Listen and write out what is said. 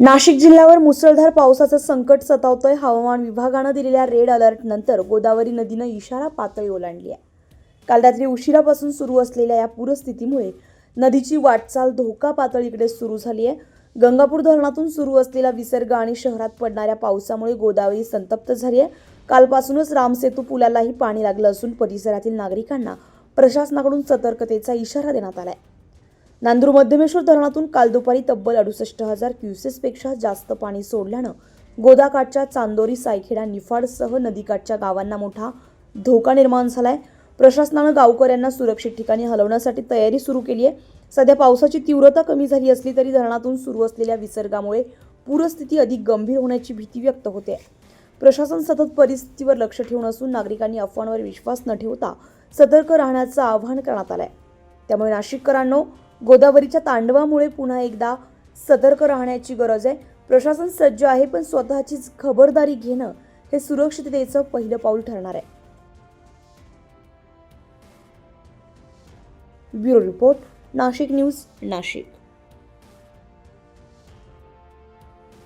नाशिक जिल्ह्यावर मुसळधार पावसाचं संकट सतावतंय. हवामान विभागानं दिलेल्या रेड अलर्ट नंतर गोदावरी नदीनं इशारा पातळी ओलांडली आहे. काल रात्री उशिरापासून सुरू असलेल्या या पूरस्थितीमुळे नदीची वाटचाल धोका पातळीकडे सुरू झाली आहे. गंगापूर धरणातून सुरू असलेला विसर्ग आणि शहरात पडणाऱ्या पावसामुळे गोदावरी संतप्त झाली आहे. कालपासूनच रामसेतू पुलालाही पाणी लागलं असून परिसरातील नागरिकांना प्रशासनाकडून सतर्कतेचा इशारा देण्यात आला आहे नांदूर मध्यमेश्वर धरणातून काल दुपारी तब्बल अडुसष्ट हजार क्युसेसपेक्षा जास्त पाणी सोडल्यानं गोदाकाठच्या चांदोरी सायखेडा निफाडसह नदीकाठच्या गावांना मोठा धोका निर्माण झालाय. प्रशासनानं गावकऱ्यांना सुरक्षित ठिकाणी हलवण्यासाठी तयारी सुरू केली आहे. सध्या पावसाची तीव्रता कमी झाली असली तरी धरणातून सुरू असलेल्या विसर्गामुळे पूरस्थिती अधिक गंभीर होण्याची भीती व्यक्त होते. प्रशासन सतत परिस्थितीवर लक्ष ठेवून असून नागरिकांनी अफवांवर विश्वास न ठेवता सतर्क राहण्याचं आवाहन करण्यात आलंय. त्यामुळे नाशिककरांनो गोदावरीच्या तांडवामुळे पुन्हा एकदा सतर्क राहण्याची गरज आहे. प्रशासन सज्ज आहे पण स्वतःचीच खबरदारी घेणं हे सुरक्षिततेचं पहिलं पाऊल ठरणार आहे. Bureau report Nashik news Nashik.